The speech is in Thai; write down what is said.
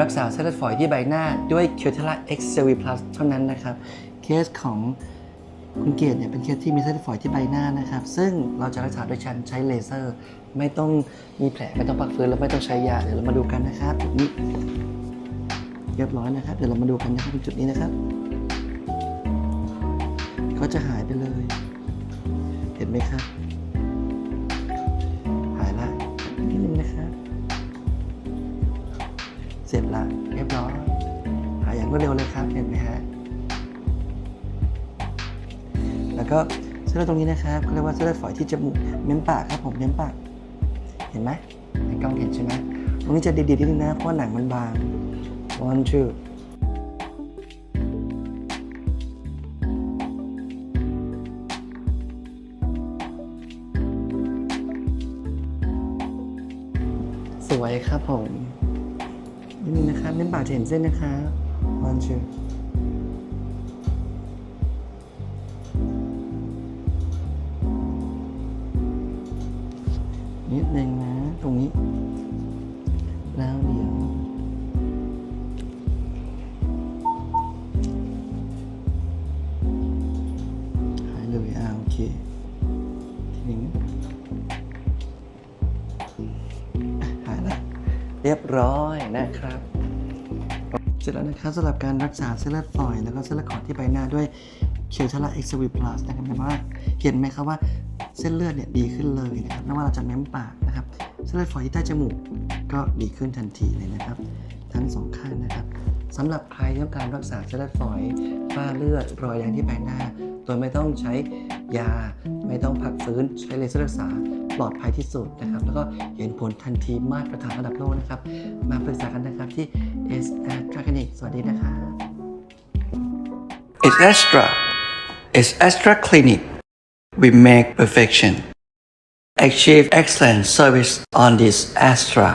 รักษาเส้นเลือดฝอยที่ใบหน้าด้วยเคียวเทล่าเอ็กซ์เซวีพลัสเท่านั้นนะครับ เคสของคุณเกดเนี่ยเป็นเคสที่มีเส้นเลือดฝอยที่ใบหน้านะครับ ซึ่งเราจะรักษาโดยการใช้เลเซอร์ ไม่ต้องมีแผลไม่ต้องพักฟื้นแล้วไม่ต้องใช้ยาเดี๋ยวเรามาดูกันนะครับจุดนี้เรียบร้อยนะครับ เดี๋ยวเรามาดูกันนะครับจุดนี้นะครับเขาจะหายไปเลย เห็นไหมครับ ร็จละเรียบร้อยหายอย่างรวดเร็วเลยครับเห็นไหมฮะแล้วก็เส้นเลือดตรงนี้นะครับเขาเรียกว่าเส้นเลือดฝอยที่จมูกเม้มปากครับผมเม้มปากเห็นไหมในกล้องเห็นใช่ไหมตรงนี้จะดีๆนิดนึงนะเพราะว่าหนังมันบาง one two สวยครับผม นิดนึงนะครับเม้มปากจะเห็นเส้นนะครับ one two นิดนึงนะ ตรงนี้ แล้วเดี๋ยวหายเลยอ่าโอเค เรียบร้อยนะครับ เสร็จแล้วนะครับสำหรับการรักษาเส้นเลือดฝอยแล้วก็เส้นเลือดขอดที่ใบหน้าด้วยเคียวชลาเอ็กซ์วีพลัสนะครับแปลว่าเห็นไหมครับว่าเส้นเลือดเนี่ยดีขึ้นเลยนะครับไม่ว่าเราจะเม้มปากนะครับเส้นเลือดฝอยที่ใต้จมูกก็ดีขึ้นทันทีเลยนะครับ ทั้งสองข้างนะครับสำหรับใครที่ต้องการรักษาเส้นเลือดฝอยฝ้าเลือดรอยแดงที่ใบหน้า โดยไม่ต้องใช้ ยา ไม่ต้องพักฟื้น ใช้เลเซอร์รักษาปลอดภัยที่สุดนะครับ แล้วก็เห็นผลทันทีมาตรฐานระดับโลกนะครับ มาปรึกษากันนะครับที่ S a t r a Clinic สวัสดีนะครับ It's Astra It's Astra Clinic We make perfection Achieve excellent service on this Astra